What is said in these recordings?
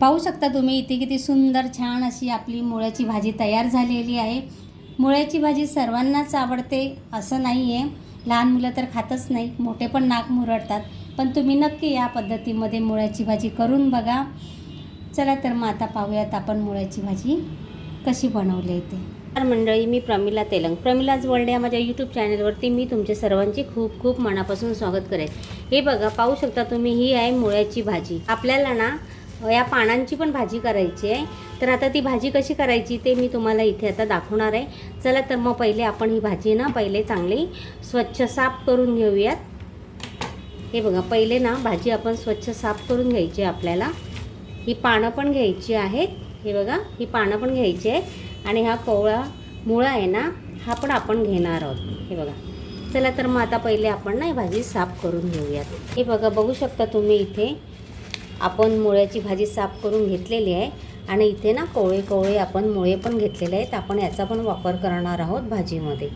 पाहू शकता तुम्ही इथे किती सुंदर छान अशी आपली मुळ्याची भाजी तयार झालेली आहे. मुळ्याची भाजी सर्वांनाच आवडते असं नाही आहे लहान मुलं तर खातच नाही मोठे पण नाक मुरडतात. पण तुम्ही नक्की या पद्धतीमध्ये मुळ्याची भाजी करून बघा. चला तर मग आता पाहूयात आपण मुळ्याची भाजी कशी बनवली ते. तर मंडळी मी प्रमिला तेलंग. प्रमिलाज वर्ल्ड या माझ्या यूट्यूब चॅनलवरती मी तुमचे सर्वांचे खूप खूप मनापासून स्वागत करेन. हे बघा पाहू शकता तुम्ही ही आहे मुळ्याची भाजी. आपल्याला ना या पानांची पण भाजी करायची आहे. तर आता ती भाजी कशी करायची ते मी तुम्हाला इथे आता दाखवणार आहे. चला तर मग पहिले आपण ही भाजी ना पहिले चांगली स्वच्छ साफ करून घेऊयात. हे बघा पहिले ना भाजी आपण स्वच्छ साफ करून घ्यायची आहे आपल्याला. ही पानं पण घ्यायची आहेत. हे बघा ही पानं पण घ्यायची आहे आणि हा कोवळा मुळा आहे ना हा पण आपण घेणार आहोत. हे बघा. चला तर मग आता पहिले आपण ना ही भाजी साफ करून घेऊयात. हे बघा बघू शकता तुम्ही इथे आपण मुळ्याची भाजी साफ करून घेतलेली आहे. आणि इथे ना कोवळे कोवळे आपण मुळे पण घेतलेले आहेत. आपण याचा पण वापर करणार आहोत भाजीमध्ये.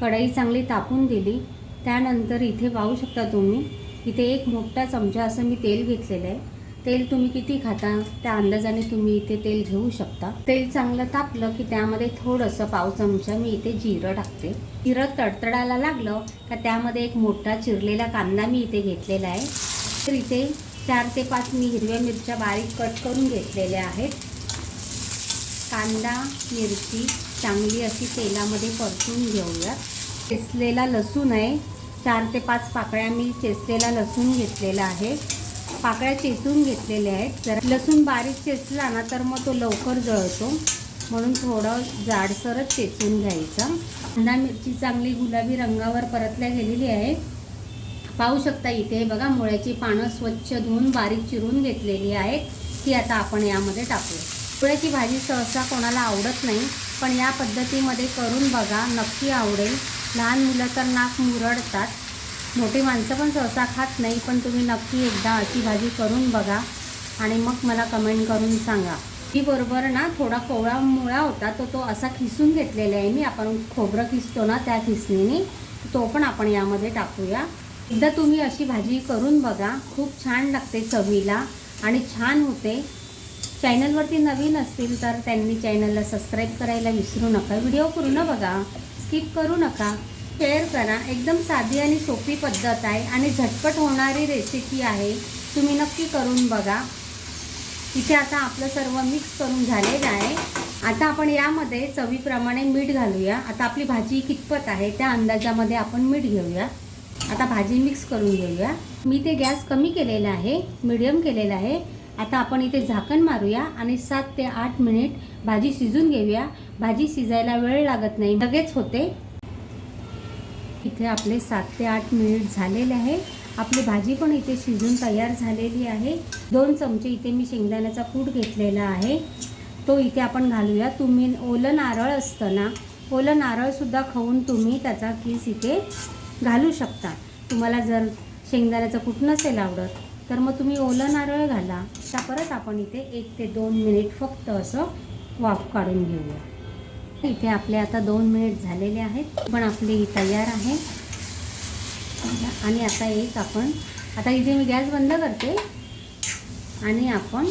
कढई चांगली तापून दिली त्यानंतर इथे पाहू शकता तुम्ही इथे एक मोठा चमचा असं मी तेल घेतलेलं आहे. तेल तुम्ही किती खाता त्या अंदाजाने तुम्ही इथे तेल घेऊ शकता. तेल चांगलं तापलं की त्यामध्ये थोडंसं पाव चमचा मी इथे जिरं टाकते. जिरं तडतडायला लागलं का त्यामध्ये एक मोठा चिरलेला कांदा मी इथे घेतलेला आहे. तर इथे चार ते पाच मी हिरव्या मिरच्या बारीक कट करून घेतलेल्या आहेत. कांदा मिरची चांगली अशी तेलामध्ये परतून घेऊयात. चेचलेला लसूण आहे. चार ते पाच पाकळ्या मी चेचलेला लसूण घेतलेला आहे. पाकळ्या चेचून घेतलेल्या आहेत. जर लसूण बारीक चेचला ना तर मग तो लवकर जळतो. म्हणून थोडं जाडसरच चेचून घ्यायचं. कांदा मिरची चांगली गुलाबी रंगावर परतल्या गेलेली आहे पाहू शकता इथे बघा मुळ्याची पानं स्वच्छ धुवून बारीक चिरून घेतलेली आहेत. ती आता आपण यामध्ये टाकू मुळ्याची भाजी सहसा कोणाला आवडत नाही पण या पद्धतीमध्ये करून बघा नक्की आवडेल. लहान मुलं तर नाक मुरडतात. मोठी माणसं पण सहसा खात नाही पण तुम्ही नक्की एकदा अशी भाजी करून बघा आणि मग मला कमेंट करून सांगा. ही बरोबर ना थोडा कोवळा मुळा होता तो तो असा खिसून घेतलेला आहे मी. आपण खोबरं खिसतो ना त्या खिसणीने तो पण आपण यामध्ये टाकूया. एकदा तुम्ही अशी भाजी करून बघा. खूप छान लागते चवीला आणि छान होते. चॅनलवरती नवीन असतील तर त्यांनी चॅनलला सबस्क्राईब करायला विसरू नका. व्हिडिओ पूर्ण बघा. स्किप करू नका. शेअर करा. एकदम साधी आणि सोपी पद्धत आहे आणि झटपट होणारी रेसिपी आहे. तुम्ही नक्की करून बघा. इथे आता आपलं सर्व मिक्स करून झालेलं आहे. आता आपण यामध्ये चवीप्रमाणे मीठ घालूया. आता आपली भाजी कितपत आहे त्या अंदाजामध्ये आपण मीठ घेऊया. आता भाजी मिक्स करून घेऊया. मी ते गॅस कमी केलेला आहे मीडियम केलेला आहे. आता आपण इथे झाकण मारूया आणि सात ते आठ मिनिट भाजी शिजून घेऊया. भाजी शिजायला वेळ लागत नाही लगेच होते. इथे आपले सात ते आठ मिनिट झालेले आहे. आपली भाजी पण इथे शिजून तयार झालेली आहे. दोन चमचे इथे मी शेंगदाण्याचा कूट घेतलेला आहे. तो इथे आपण घालूया. तुम्ही ओलं नारळ असतं ना ओलं नारळसुद्धा खाऊन तुम्ही त्याचा किस इथे घालू शकता. तुम्हाला जर शेंगदाण्याचं कूट नसेल आवडत तर मग तुम्ही ओलं नारळ घाला. आता परत आपण इथे एक ते दोन मिनिट फक्त असं वाफ काढून घेऊया. इथे आपले आता दोन मिनिट झालेले आहेत. पण आपली ही तयार आहे. आणि आता एक आपण आता इथे मी गॅस बंद करते आणि आपण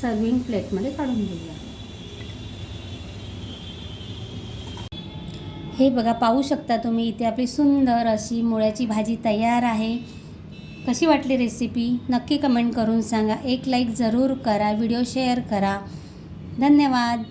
सर्विंग प्लेटमध्ये काढून घेऊया. हे बघा पाहू शकता तुम्ही इथे आपली सुंदर अशी मुळ्याची भाजी तयार आहे. कशी वाटली रेसिपी नक्की कमेंट करून सांगा. एक लाईक जरूर करा व्हिडिओ शेअर करा. धन्यवाद.